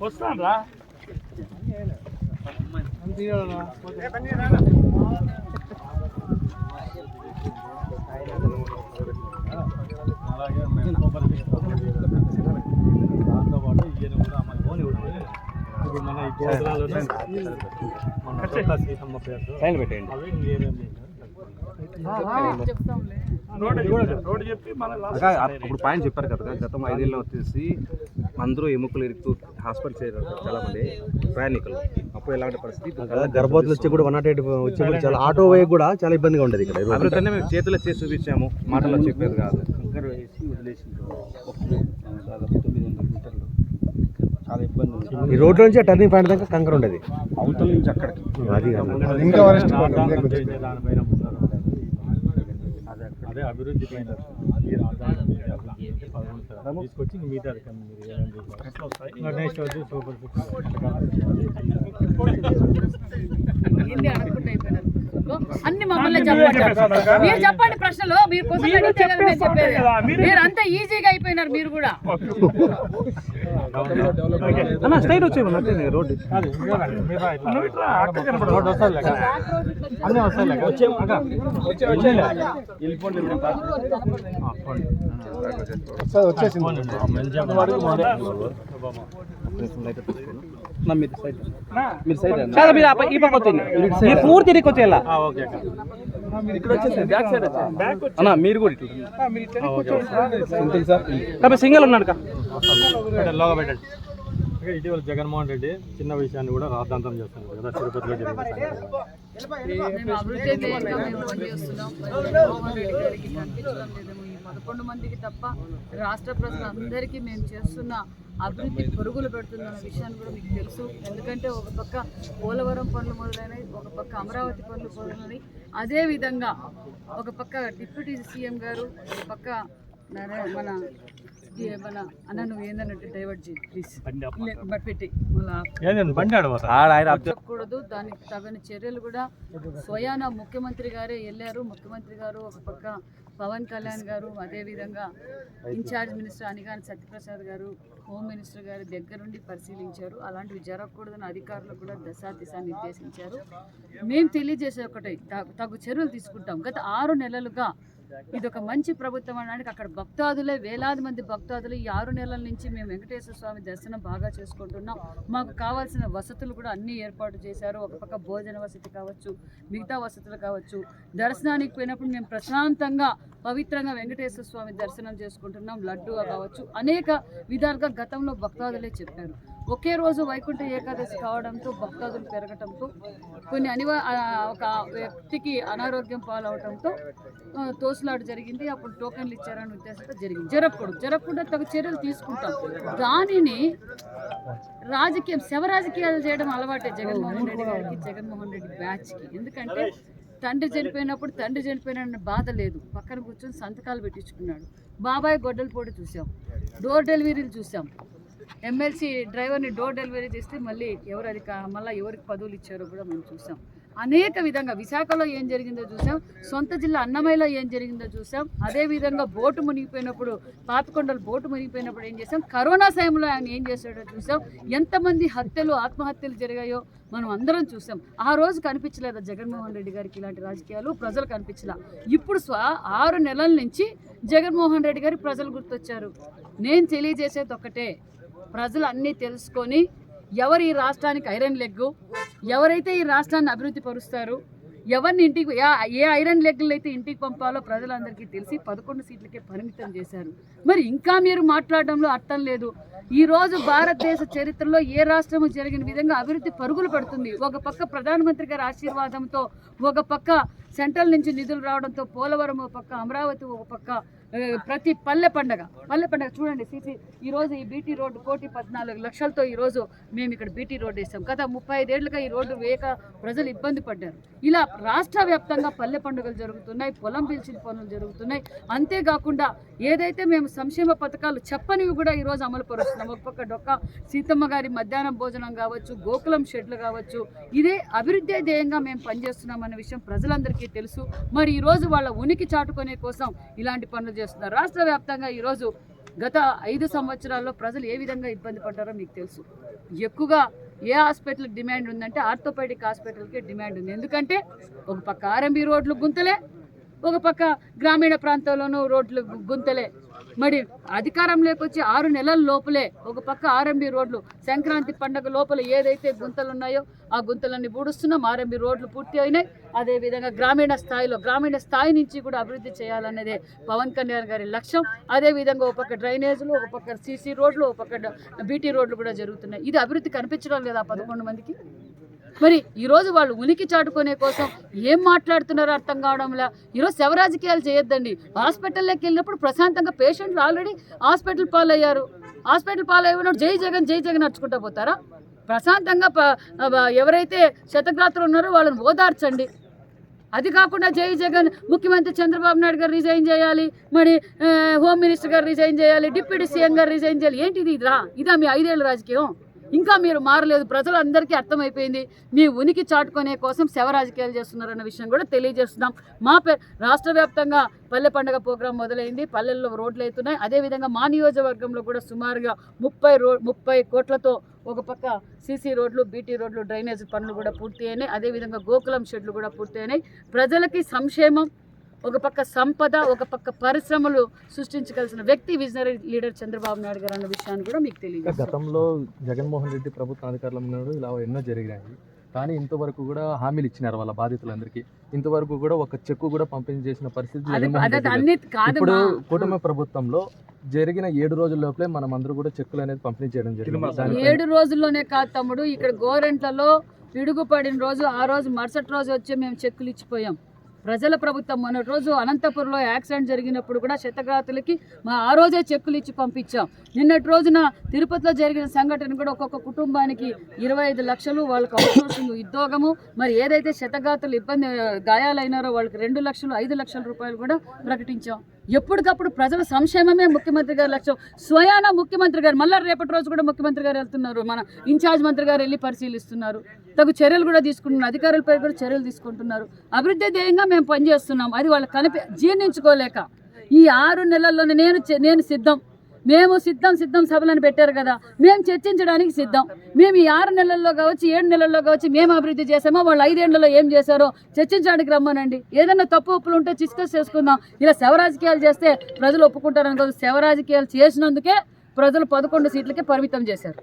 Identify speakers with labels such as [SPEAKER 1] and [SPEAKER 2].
[SPEAKER 1] వస్తాను రా దాంతో పాటు ఈయన కూడా మన ఓని కూడా ఇప్పుడు మన ఈ కొత్త సీతమ్మ అవి ఇంకేమేం
[SPEAKER 2] అప్పుడు పాయింట్ చెప్పారు కదా గతం ఐదేళ్ళలో వచ్చేసి అందరూ ఎముకలు ఇరుకుతూ హాస్పిటల్ చేరారు చాలా మంది ప్రయాణికులు. అప్పుడు ఎలాంటి పరిస్థితి? ఇప్పుడు
[SPEAKER 3] గర్భవతులు వచ్చి కూడా వన్ నాట్ ఎయిట్ వచ్చి కూడా చాలా ఆటో వే కూడా చాలా ఇబ్బందిగా ఉండేది ఇక్కడ.
[SPEAKER 2] అభివృద్ధి మేము చేతులు చేసి చూపించాము మాటల్లో చెప్పేది కాదు.
[SPEAKER 3] ఈ రోడ్ నుంచి టర్నింగ్ పాయింట్ దాకా కంకర ఉండేది.
[SPEAKER 4] అవతల నుంచి అక్కడికి.
[SPEAKER 3] అది.
[SPEAKER 1] ఇంకా. అదే అభివృద్ధి పైన ఈ రాజధాని తీసుకొచ్చి మిగతా మీరు వచ్చి సూపర్.
[SPEAKER 5] అన్ని మమ్మల్ని చెప్పమంటారు. మీరు చెప్పండి ప్రశ్నలు. మీరు క్వశ్చన్ అడిగితే కదా మేము చెప్పేది. మీరు అంత ఈజీగా అయిపోయినారు మీరు కూడా.
[SPEAKER 2] అన్న స్ట్రైట్ వచ్చేయమన్నా రోడ్డు
[SPEAKER 1] రోడ్డు వస్తుంది లేక అన్నీ వస్తాయి లేక వచ్చేలే
[SPEAKER 4] వెళ్ళిపోండి మీరు. నా మీరు సైడ్. మీరు సైడ్ రండి.
[SPEAKER 2] చాలా మీరు ఆ ప- ఈ పక్క వచ్చింది మీరు పూర్తి.
[SPEAKER 4] అన్న మీరు కూడా ఇట్లా సార్.
[SPEAKER 2] సింగల్ ఉన్నాడు
[SPEAKER 1] లోగా పెట్టండి. ఇటీవల జగన్మోహన్ రెడ్డి చిన్న విషయాన్ని కూడా రాద్ధాంతం చేస్తున్నారు కదా తిరుపతిలో జరిగిన
[SPEAKER 5] పదకొండు మందికి తప్ప రాష్ట్ర ప్రజలందరికీ మేము చేస్తున్న అభివృద్ధి పరుగులు పెడుతుందన్న విషయాన్ని కూడా మీకు తెలుసు. ఎందుకంటే ఒక పక్క పోలవరం పనులు మొదలైనవి ఒక పక్క అమరావతి పనులు మొదలైనవి. అదే విధంగా ఒక పక్క డిప్యూటీ సీఎం గారు ఒక పక్క నరే- మన మన అన్న నువ్వు ఏందన్నట్టు డైవర్ట్ చేయి ప్లీజ్. బట్ పెట్టి చెప్పకూడదు దానికి తగిన చర్యలు కూడా స్వయాన ముఖ్యమంత్రి గారే వెళ్ళారు. ముఖ్యమంత్రి గారు ఒక పక్క పవన్ కళ్యాణ్ గారు అదేవిధంగా ఇన్ఛార్జ్ మినిస్టర్ అనిగాని సత్యప్రసాద్ గారు హోమ్ మినిస్టర్ గారి దగ్గరుండి పరిశీలించారు. అలాంటివి జరగకూడదని అధికారులు కూడా దశా దిశ నిర్దేశించారు. మేము తెలియజేసే ఒకటి తగు చర్యలు తీసుకుంటాం. గత ఆరు నెలలుగా ఇది ఒక మంచి ప్రభుత్వం అనడానికి అక్కడ భక్తాదులే వేలాది మంది భక్తాదులు ఈ ఆరు నెలల నుంచి మేము వెంకటేశ్వర స్వామి దర్శనం బాగా చేసుకుంటున్నాం. మాకు కావాల్సిన వసతులు కూడా అన్ని ఏర్పాటు చేశారు. ఒక పక్క భోజన వసతి కావచ్చు మిగతా వసతులు కావచ్చు. దర్శనానికి పోయినప్పుడు మేము ప్రశాంతంగా పవిత్రంగా వెంకటేశ్వర స్వామి దర్శనం చేసుకుంటున్నాం. లడ్డూగా కావచ్చు అనేక విధాలుగా గతంలో భక్తాదులే చెప్పారు. ఒకే రోజు వైకుంఠ ఏకాదశి కావడంతో భక్తాదులు పెరగటంతో కొన్ని అనివా ఒక వ్యక్తికి అనారోగ్యం పాలవడంతో తోసులాడు జరిగింది. అప్పుడు టోకెన్లు ఇచ్చారని ఉద్దేశంతో జరిగింది. జరగకూడదు. జరగకుండా తగు చర్యలు తీసుకుంటాం. దానిని రాజకీయం శవ రాజకీయాలు చేయడం అలవాటే జగన్మోహన్ రెడ్డి గారికి జగన్మోహన్ రెడ్డి బ్యాచ్కి. ఎందుకంటే తండ్రి చనిపోయినప్పుడు తండ్రి చనిపోయిన బాధ లేదు. పక్కన కూర్చొని సంతకాలు పెట్టించుకున్నాడు. బాబాయ్ గొడ్డల పోటీ చూసాం. డోర్ డెలివరీలు చూసాం. ఎమ్మెల్సీ డ్రైవర్ని డోర్ డెలివరీ చేస్తే మళ్ళీ ఎవరు అది మళ్ళీ ఎవరికి పదవులు ఇచ్చారో కూడా మనం చూసాం. అనేక విధంగా విశాఖలో ఏం జరిగిందో చూసాం సొంత జిల్లా అన్నమయ్యలో ఏం జరిగిందో చూసాం అదే విధంగా బోటు మునిగిపోయినప్పుడు పాపికొండలు బోటు మునిగిపోయినప్పుడు ఏం చేసాం కరోనా సమయంలో ఆయన ఏం చేశాడో చూసాం ఎంతమంది హత్యలు ఆత్మహత్యలు జరిగాయో మనం అందరం చూసాం. ఆ రోజు కనిపించలేదా జగన్మోహన్ రెడ్డి గారికి ఇలాంటి రాజకీయాలు? ప్రజలు కనిపించలా. ఇప్పుడు స్వ ఆరు నెలల నుంచి జగన్మోహన్ రెడ్డి గారి ప్రజలు గుర్తొచ్చారు. నేను తెలియజేసేది ఒక్కటే ప్రజలు అన్నీ తెలుసుకొని ఎవరు ఈ రాష్ట్రానికి ఐరన్ లెగ్గు? ఎవరైతే ఈ రాష్ట్రాన్ని అభివృద్ధి పరుస్తారు? ఎవరిని ఇంటికి ఏ- ఐరన్ లెగ్గులు అయితే ఇంటికి పంపాలో ప్రజలందరికీ తెలిసి పదకొండు సీట్లకే పరిమితం చేశారు. మరి ఇంకా మీరు మాట్లాడడంలో అర్థం లేదు. ఈ రోజు భారతదేశ చరిత్రలో ఏ రాష్ట్రము జరిగిన విధంగా అభివృద్ధి పరుగులు పడుతుంది? ఒక పక్క ప్రధానమంత్రి గారి ఆశీర్వాదంతో ఒక పక్క సెంట్రల్ నుంచి నిధులు రావడంతో పోలవరం ఒక పక్క అమరావతి ఒక పక్క ప్రతి పల్లె పండగ పల్లె పండగ చూడండి సిసి ఈరోజు ఈ బీటీ రోడ్డు కోటి పద్నాలుగు లక్షలతో ఈరోజు మేము ఇక్కడ బీటీ రోడ్డు వేసాం. గత ముప్పై ఐదేళ్ళుగా ఈ రోడ్డు వేయక ప్రజలు ఇబ్బంది పడ్డారు. ఇలా రాష్ట్ర వ్యాప్తంగా పల్లె పండుగలు జరుగుతున్నాయి పొలం పిలిచిన పనులు జరుగుతున్నాయి. అంతేకాకుండా ఏదైతే మేము సంక్షేమ పథకాలు చెప్పనివి కూడా ఈరోజు అమలు పరుస్తున్నాం. ఒక పక్క డొక్క సీతమ్మ గారి మధ్యాహ్నం భోజనం కావచ్చు గోకులం షెడ్లు కావచ్చు ఇదే అభివృద్ధి ధ్యేయంగా మేము పనిచేస్తున్నాం అనే విషయం ప్రజలందరికీ తెలుసు. మరి ఈరోజు వాళ్ళ ఉనికి చాటుకునే కోసం ఇలాంటి పనులు చేస్తున్నారు. రాష్ట్ర వ్యాప్తంగా ఈరోజు గత ఐదు సంవత్సరాల్లో ప్రజలు ఏ విధంగా ఇబ్బంది పడ్డారో మీకు తెలుసు. ఎక్కువగా ఏ హాస్పిటల్కి డిమాండ్ ఉందంటే ఆర్థోపెడిక్ హాస్పిటల్కి డిమాండ్ ఉంది. ఎందుకంటే ఒక పక్క ఆర్ఎంబి రోడ్లు గుంతలే ఒక పక్క గ్రామీణ ప్రాంతాల్లోనూ రోడ్లు గుంతలే. మరి అధికారం లేకొచ్చి ఆరు నెలల లోపలే ఒక పక్క ఆర్ఎంబి రోడ్లు సంక్రాంతి పండుగ లోపల ఏదైతే గుంతలు ఉన్నాయో ఆ గుంతలన్నీ పూడుస్తున్నాం ఆర్ఎంబి రోడ్లు పూర్తి అయినాయి. అదేవిధంగా గ్రామీణ స్థాయిలో గ్రామీణ స్థాయి నుంచి కూడా అభివృద్ధి చేయాలన్నదే పవన్ కళ్యాణ్ గారి లక్ష్యం. అదేవిధంగా ఒక పక్క డ్రైనేజీలు ఒక పక్క సీసీ రోడ్లు ఒక పక్క బీటీ రోడ్లు కూడా జరుగుతున్నాయి. ఇది అభివృద్ధి కనిపించడం లేదా పదకొండు మందికి? మరి ఈరోజు వాళ్ళు ఉనికి చాటుకునే కోసం ఏం మాట్లాడుతున్నారో అర్థం కావడంలా? ఈరోజు శవ రాజకీయాలు చేయొద్దండి. హాస్పిటల్లోకి వెళ్ళినప్పుడు ప్రశాంతంగా పేషెంట్లు ఆల్రెడీ హాస్పిటల్ పాలయ్యారు. హాస్పిటల్ పాలయ్యినప్పుడు జై జగన్ జై జగన్ నడుచుకుంటా పోతారా? ప్రశాంతంగా ఎవరైతే శతగ్రాత్రులు ఉన్నారో వాళ్ళని ఓదార్చండి. అది కాకుండా జై జగన్ ముఖ్యమంత్రి చంద్రబాబు నాయుడు గారు రిజైన్ చేయాలి మరి హోమ్ మినిస్టర్ గారు రిజైన్ చేయాలి డిప్యూటీ సీఎం గారు రిజైన్ చేయాలి. ఏంటిది ఇదిరా? ఇదా మీ ఐదేళ్ళ రాజకీయం? ఇంకా మీరు మారలేదు. ప్రజలందరికీ అర్థమైపోయింది. మీ ఉనికి చాటుకునే కోసం శవ రాజకీయాలు చేస్తున్నారన్న విషయం కూడా తెలియజేస్తున్నాం. మా పే రాష్ట్ర వ్యాప్తంగా పల్లె పండుగ ప్రోగ్రాం మొదలైంది. పల్లెల్లో రోడ్లు అవుతున్నాయి అదేవిధంగా మా నియోజకవర్గంలో కూడా సుమారుగా ముప్పై రో ముప్పై కోట్లతో ఒక పక్క సీసీ రోడ్లు బీటీ రోడ్లు డ్రైనేజ్ పనులు కూడా పూర్తి అయినాయి అదేవిధంగా గోకులం షెడ్లు కూడా పూర్తి అయినాయి ప్రజలకి సంక్షేమం ఒక పక్క సంపద ఒక పక్క పరిశ్రమలు సృష్టించగలిసిన వ్యక్తి విజనరీ లీడర్ చంద్రబాబు నాయుడు గారు అన్న విషయాన్ని కూడా మీకు తెలియజేస్తాను
[SPEAKER 6] గతంలో జగన్మోహన్ రెడ్డి ప్రభుత్వం అధికారంలో ఉన్నాడు ఇలా ఎన్నో జరిగినాయి. కానీ ఇంతవరకు కూడా హామీలు ఇచ్చినారు వాళ్ళ బాధితులందరికీ. ఇంతవరకు కూడా ఒక చెక్కు కూడా పంపిణీ చేసిన పరిస్థితి
[SPEAKER 5] అది
[SPEAKER 6] జగన్మోహన్
[SPEAKER 5] అదే
[SPEAKER 6] రెడ్డి లేదు.
[SPEAKER 5] అన్ని కాదు
[SPEAKER 6] ఇప్పుడు కూటమి ప్రభుత్వంలో జరిగిన ఏడు రోజుల లోపలే మనం అందరూ కూడా చెక్కులు అనేది పంపిణీ చేయడం జరిగింది.
[SPEAKER 5] ఏడు రోజుల్లోనే కాదు తమ్ముడు ఇక్కడ గోరెంట్లలో పిడుగుపడిన రోజు ఆ రోజు మరుసటి రోజు వచ్చి మేము చెక్కులు ఇచ్చిపోయాం. ప్రజల ప్రభుత్వం మొన్నటి రోజు అనంతపురంలో యాక్సిడెంట్ జరిగినప్పుడు కూడా క్షతగాతులకి మా ఆ రోజే చెక్కులు ఇచ్చి పంపించాం. నిన్నటి రోజున తిరుపతిలో జరిగిన సంఘటన కూడా ఒక్కొక్క కుటుంబానికి ఇరవై ఐదు లక్షలు వాళ్ళకి అవుట్సోర్సింగ్ ఉద్యోగము. మరి ఏదైతే క్షతగాతులు ఇబ్బంది గాయాలైనారో వాళ్ళకి రెండు లక్షలు ఐదు లక్షల రూపాయలు కూడా ప్రకటించాం. ఎప్పటికప్పుడు ప్రజల సంక్షేమమే ముఖ్యమంత్రి గారి లక్ష్యం. స్వయాన ముఖ్యమంత్రి గారు మళ్ళీ రేపటి రోజు కూడా ముఖ్యమంత్రి గారు వెళ్తున్నారు. మన ఇన్ఛార్జ్ మంత్రి గారు వెళ్ళి పరిశీలిస్తున్నారు. తగు చర్యలు కూడా తీసుకుంటున్నారు. అధికారులపై కూడా చర్యలు తీసుకుంటున్నారు. అభివృద్ధి ధ్యేయంగా మేము పనిచేస్తున్నాం. అది వాళ్ళు కనిపి జీర్ణించుకోలేక ఈ ఆరు నెలల్లోనే నేను నేను సిద్ధం. మేము సిద్ధం సిద్ధం సభలను పెట్టారు కదా. మేము చర్చించడానికి సిద్ధం. మేము ఈ ఆరు నెలల్లో కావచ్చు ఏడు నెలల్లో కావచ్చు మేము అభివృద్ధి చేసామో వాళ్ళు ఐదేళ్ళలో ఏం చేశారో చర్చించడానికి రమ్మనండి. ఏదైనా తప్పు ఒప్పులు ఉంటే డిస్కస్ చేసుకుందాం. ఇలా శవరాజకీయాలు చేస్తే ప్రజలు ఒప్పుకుంటారని కాదు శవరాజకీయాలు చేసినందుకే ప్రజలు పదకొండు సీట్లకే పరిమితం చేశారు.